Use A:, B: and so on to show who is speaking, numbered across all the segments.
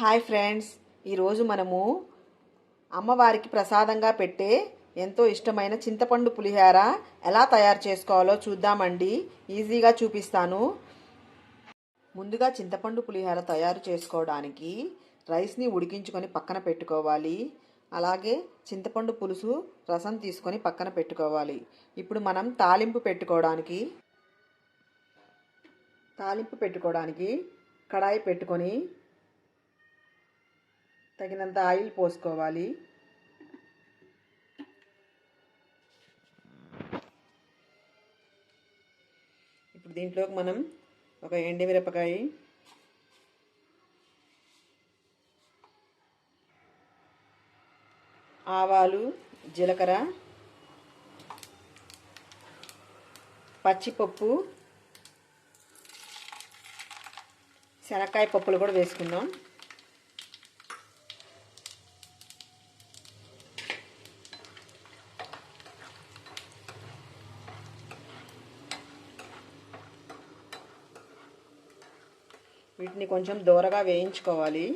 A: Hi friends. ఈరోజు మనము అమ్మవారికి ప్రసాదంగా పెట్టే ఎంతో ఇష్టమైన చింతపండు పులిహార ఎలా తయారు చేసుకోవాలో చూద్దామండి. ఈజీగా చూపిస్తాను. ముందుగా చింతపండు పులిహార తయారు చేసుకోవడానికి రైస్ని ఉడికించుకొని పక్కన పెట్టుకోవాలి. అలాగే చింతపండు పులుసు రసం తీసుకొని పక్కన పెట్టుకోవాలి. ఇప్పుడు మనం తాలింపు పెట్టుకోవడానికి తాలింపు పెట్టుకోవడానికి కడాయి పెట్టుకొని తగినంత ఆయిల్ పోసుకోవాలి. ఇప్పుడు దీంట్లోకి మనం ఒక ఎండుమిరపకాయ ఆవాలు జీలకర్ర పచ్చిపప్పు శనక్కాయ పప్పులు కూడా వేసుకుందాం. వీటిని కొంచెం దూరగా వేయించుకోవాలి.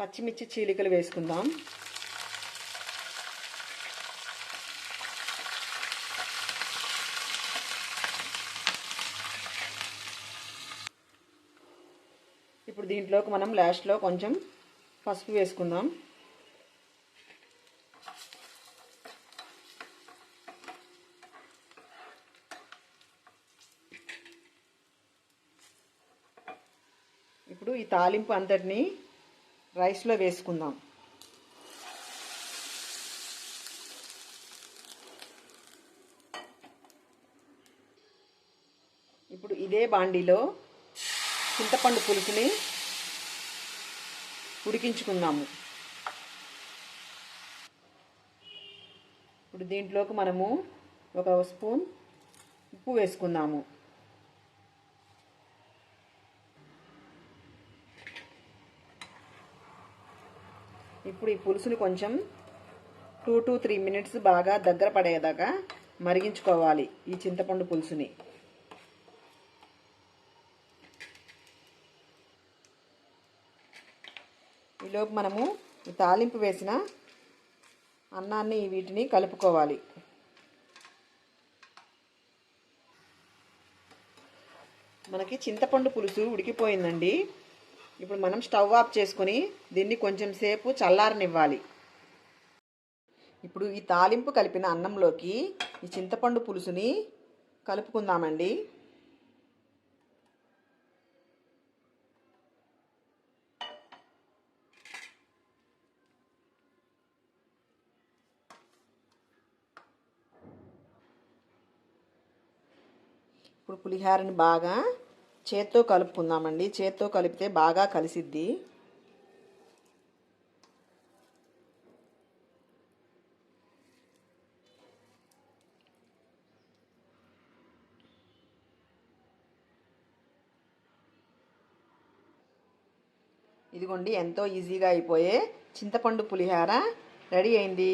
A: పచ్చిమిర్చి చీలికలు వేసుకుందాం. ఇప్పుడు దీంట్లోకి మనం లాస్ట్లో కొంచెం పసుపు వేసుకుందాం. ఇప్పుడు ఈ తాలింపు అంతటిని రైస్లో వేసుకుందాం. ఇప్పుడు ఇదే బాండీలో చింతపండు పులుసుని ఉడికించుకుందాము. ఇప్పుడు దీంట్లోకి మనము ఒక స్పూన్ ఉప్పు వేసుకుందాము. ఇప్పుడు ఈ పులుసుని కొంచెం టూ టు త్రీ మినిట్స్ బాగా దగ్గర పడేదాకా మరిగించుకోవాలి ఈ చింతపండు పులుసుని. ఈలోపు మనము తాలింపు వేసిన అన్నాన్ని వీటిని కలుపుకోవాలి. మనకి చింతపండు పులుసు ఉడికిపోయిందండి. ఇప్పుడు మనం స్టవ్ ఆఫ్ చేసుకొని దీన్ని కొంచెం సేపు చల్లారనివ్వాలి. ఇప్పుడు ఈ తాలింపు కలిపిన అన్నంలోకి ఈ చింతపండు పులుసుని కలుపుకుందామండి. ఇప్పుడు పులిహారని బాగా చేత్తో కలుపుకుందామండి. చేత్తో కలిపితే బాగా కలిసిద్ది. ఇదిగోండి ఎంతో ఈజీగా అయిపోయే చింతపండు పులిహార రెడీ అయింది.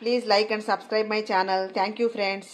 A: Please like and subscribe my channel. Thank you friends.